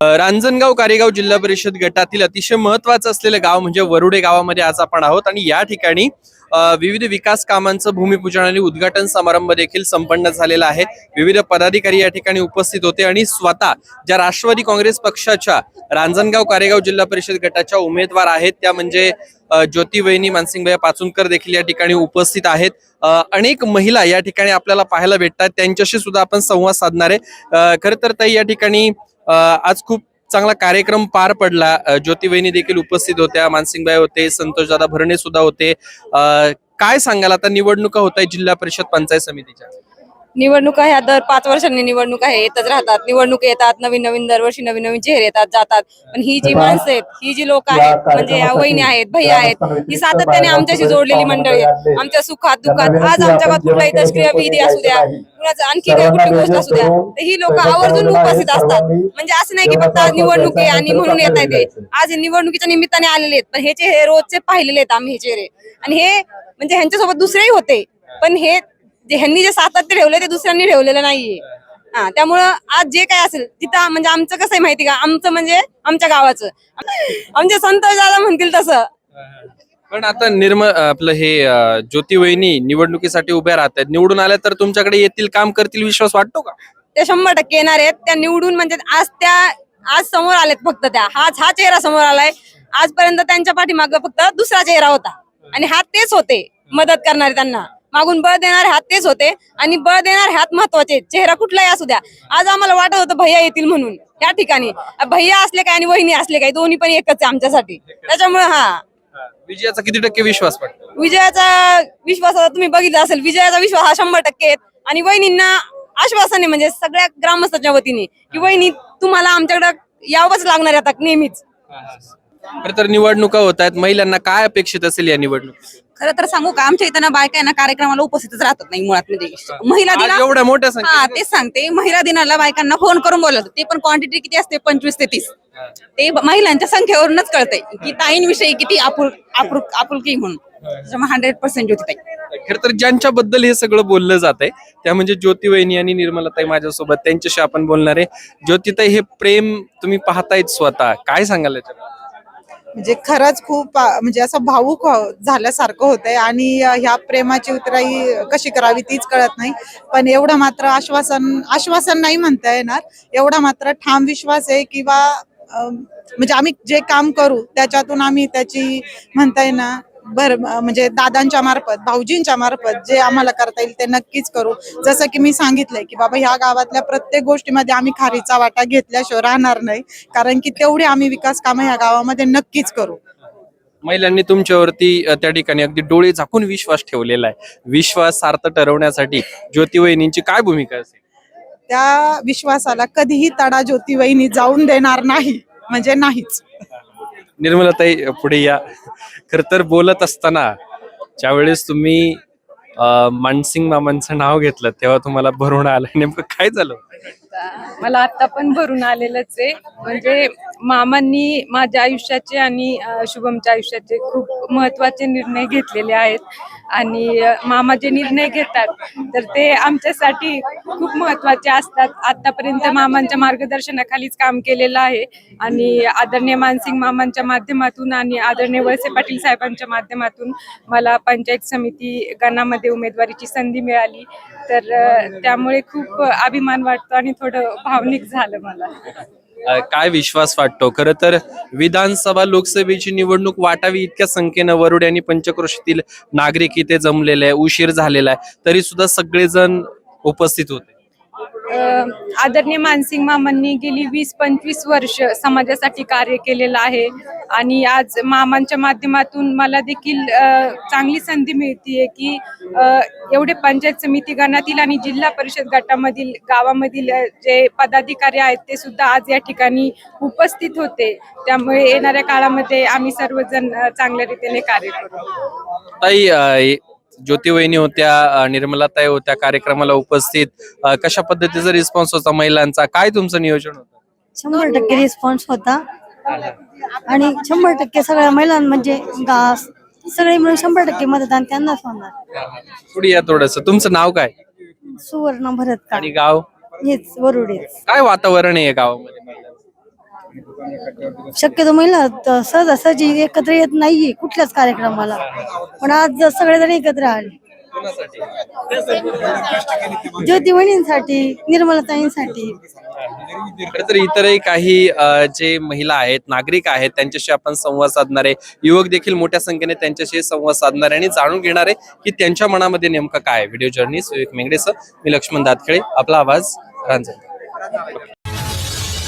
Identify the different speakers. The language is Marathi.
Speaker 1: रांजणगाव कारेगाव जिल्हा परिषद गटातील अतिशय महत्वाचं असलेलं गाव म्हणजे वरुडे गावामध्ये आज आपण आहोत. आणि या ठिकाणी विविध विकास कामांचं भूमिपूजन आणि उद्घाटन समारंभ देखील संपन्न झालेला आहे. विविध पदाधिकारी या ठिकाणी उपस्थित होते आणि स्वतः ज्या राष्ट्रवादी काँग्रेस पक्षाच्या रांजणगाव कारेगाव जिल्हा परिषद गटाच्या उमेदवार आहेत त्या म्हणजे अ, ज्योती वहिनी मानसिंगभाई पाचुनकर देखील या ठिकाणी उपस्थित आहेत. अनेक महिला या ठिकाणी आपल्याला पाहायला भेटतात. त्यांच्याशी सुद्धा आपण संवाद साधणार आहे. खरं तर ताई या ठिकाणी आज खूप चांगला कार्यक्रम पार पडला. ज्योतिबाईनी देखील उपस्थित होत्या मानसिंगबाई होते संतोषदादा भरणे सुद्धा होते. काय सांगाल? आता निवडणुका होत आहे जिल्हा परिषद पंचायत समितीच्या.
Speaker 2: निवडणुका ह्या दर पाच वर्षांनी निवडणुका हे येतच राहतात. निवडणूक येतात नवीन नवीन दरवर्षी नवीन नवीन चेहरे येतात जातात. पण ही जी माणसं आहेत ही जी लोक आहेत म्हणजे या वहिनी आहेत भैया आहेत ही सातत्याने आमच्याशी जोडलेली मंडळी आहेत. आमच्या सुखात दुःखात आज आमच्या गावात कुठलाही दशक्रिया विधी असू द्या. कुणाचं आणखी काही कुठली गोष्ट असू द्या. तर ही लोक आवर्जून उपस्थित असतात. म्हणजे असं नाही की फक्त आज निवडणूक आहे आणि म्हणून येत आहे ते. आज निवडणुकीच्या निमित्ताने आलेले आहेत. पण हे चेहरे रोजचे पाहिलेले आहेत आम्ही हे चेहरे. आणि हे म्हणजे ह्यांच्यासोबत दुसरेही होते. पण हे जे ह्यांनी जे सातत्य ठेवले ते दुसऱ्यांनी ठेवलेलं नाहीये. हा त्यामुळं आज जे काय असेल तिथं म्हणजे आमचं कसं आहे माहिती का? आमचं म्हणजे आमच्या गावाचं. आमचे संतोष दादा म्हणतील तसं.
Speaker 1: पण आता निर्म आपलं हे अ, ज्योती वहिनी निवडणुकीसाठी उभ्या राहतात. निवडून आल्या तर तुमच्याकडे येतील काम करतील विश्वास वाटतो का?
Speaker 2: ते शंभर टक्के येणार आहेत. त्या निवडून म्हणजे आज त्या आज समोर आलेत फक्त त्या. हाच हा चेहरा समोर आलाय. आजपर्यंत त्यांच्या पाठीमाग फक्त दुसरा चेहरा होता. आणि हात तेच होते मदत करणारे त्यांना. मागून बळ देणारे हात तेच होते आणि बळ देणारे हात महत्त्वाचे चेहरा कुठलाही असू द्या. आज आम्हाला वाटत होतं भैया येतील म्हणून. या ठिकाणी. भैया असले काय आणि वहिनी असले काय दोन्ही पण एकच आहे आमच्यासाठी. त्याच्यामुळे हा.
Speaker 1: विजयाचा किती टक्के विश्वास वाटतो
Speaker 2: विजयाचा विश्वास आता तुम्ही बघितला असेल विजयाचा विश्वास हा शंभर टक्के आणि वहिनींना आश्वासन म्हणजे सगळ्या ग्रामस्थांच्या वतीने की वहिनी तुम्हाला आमच्याकडे यावंच लागणार आहे आता नेहमीच.
Speaker 1: खरं तर निवडणुका होत आहेत. महिलांना काय अपेक्षित असेल या निवडणुकीत?
Speaker 3: खरं तर सांगू का आमच्या इथं ना बायका आहे ना कार्यक्रमाला उपस्थितच राहतात नाही मुळात म्हणजे. महिला
Speaker 1: आज
Speaker 3: दिना
Speaker 1: एवढ्या मोठ्या
Speaker 3: हा
Speaker 1: संख्येत
Speaker 3: तेच सांगते. महिला दिनाला बायकांना फोन करून बोलवतो ते पण क्वांटिटी किती असते? पंचवीस ते तीस. ते ब- महिलांच्या संख्येवरूनच कळतंय की ताईंविषयी किती आपुल आपुल आपुलकी म्हणून. त्याच्यामुळे हंड्रेड पर्सेंट होती ताई
Speaker 1: खरं तर ज्यांच्याबद्दल हे सगळं बोललं जात आहे त्या म्हणजे ज्योती वहिनी आणि निर्मलाताई माझ्यासोबत त्यांच्याशी आपण बोलणार आहे. ज्योतिताई हे प्रेम तुम्ही पाहतायत स्वतः. काय सांगाल याच्याबद्दल?
Speaker 4: म्हणजे खरंच खूप म्हणजे असं भावूक हो, झाल्यासारखं होतंय. आणि ह्या प्रेमाची उतराई कशी करावी तीच कळत नाही. पण एवढं मात्र आश्वासन आश्वासन नाही म्हणता येणार. एवढा मात्र ठाम विश्वास आहे किंवा म्हणजे आम्ही जे काम करू त्याच्यातून आम्ही त्याची म्हणता येणार. बर म्हणजे दादांच्या मार्फत भाऊजींच्या मार्फत जे आम्हाला करता येईल ते नक्कीच करू. जसं की मी सांगितलंय की बाबा ह्या गावातल्या प्रत्येक गोष्टीमध्ये आम्ही खारीचा वाटा घेतल्याशिवाय राहणार नाही. कारण की तेवढी आम्ही विकास कामं ह्या गावामध्ये नक्कीच करू.
Speaker 1: महिलांनी तुमच्यावरती त्या ठिकाणी अगदी डोळे झाकून विश्वास ठेवलेला आहे. विश्वास सार्थ ठरवण्यासाठी ज्योती वहिनींची काय भूमिका असेल?
Speaker 4: त्या विश्वासाला कधीही तडा ज्योती वहिनी जाऊन देणार नाही. म्हणजे नाहीच.
Speaker 1: निर्मलताई पुढे या. खर तर बोलत असताना ज्यावेळेस तुम्ही मानसिंग मामांचं नाव घेतलं तेव्हा तुम्हाला भरून आलं. नेमकं काय झालं?
Speaker 5: मला आता पण भरून आलेलंच आहे. म्हणजे मामांनी माझ्या आयुष्याचे आणि शुभमच्या आयुष्याचे खूप महत्त्वाचे निर्णय घेतलेले आहेत. आणि मामा जे निर्णय घेतात तर ते आमच्यासाठी खूप महत्त्वाचे असतात. आतापर्यंत मामांच्या मार्गदर्शनाखालीच काम केलेलं आहे. आणि आदरणीय मानसिंग मामांच्या माध्यमातून आणि आदरणीय वळसे पाटील साहेबांच्या माध्यमातून मला पंचायत समिती गणामध्ये उमेदवारीची संधी मिळाली. तर त्यामुळे खूप अभिमान वाटतो आणि थोडं भावनिक झालं मला.
Speaker 1: काय विश्वास वाटतो? खरं तर विधानसभा लोकसभेची निवडणूक वाटावी इतक्या संख्येनं वरुड आणि पंचक्रोशीतील नागरिक इथे जमलेले आहे उशीर झालेला आहे. तरी सुद्धा सगळेजण उपस्थित होते.
Speaker 5: आदरणीय मानसिंग मामांनी गेली वीस पंचवीस वर्ष समाजासाठी कार्य केलेलं आहे. आणि आज मामांच्या माध्यमातून मला देखील चांगली संधी मिळतीये की एवढे पंचायत समिती गणातील आणि जिल्हा परिषद गटामधील गावामधील जे पदाधिकारी आहेत ते सुद्धा आज या ठिकाणी उपस्थित होते. त्यामुळे येणाऱ्या काळामध्ये आम्ही सर्वजण चांगल्या रीतीने कार्य करू.
Speaker 1: ताई अ, ज्योती वहिनी होत्या निर्मलाताई होत्या कार्यक्रमाला उपस्थित. कशा पद्धतीचा रिस्पॉन्स होता महिलांचा? काय तुमचं नियोजन होतं?
Speaker 6: शंभर टक्के रिस्पॉन्स होता. आणि शंभर टक्के सगळ्या महिलां म्हणजे सगळे मिळून शंभर टक्के मतदान त्यांनाच होणार.
Speaker 1: पुढे या थोडस. तुमचं नाव काय?
Speaker 6: सुवर्ण भरत
Speaker 1: आणि गाव?
Speaker 6: हेच वरुडेच.
Speaker 1: काय वातावरण आहे गावामध्ये?
Speaker 6: शक्यतो महिला त- सहजासहजी एकत्र येत नाहीये कुठल्याच कार्यक्रमाला. पण आज सगळेजण एकत्र आले. ज्योती वहिनींसाठी निर्मलताईंसाठी
Speaker 1: तर इतरही काही अ, जे महिला आहेत नागरिक आहेत त्यांच्याशी आपण संवाद साधणारे युवक देखील मोठ्या संख्येने त्यांच्याशी संवाद साधणारे आणि जाणून घेणारे की त्यांच्या मनामध्ये नेमकं काय आहे. व्हिडिओ जर्नी विवेक मेंगडेसह मी लक्ष्मण दातखेळे आपला आवाज रांजण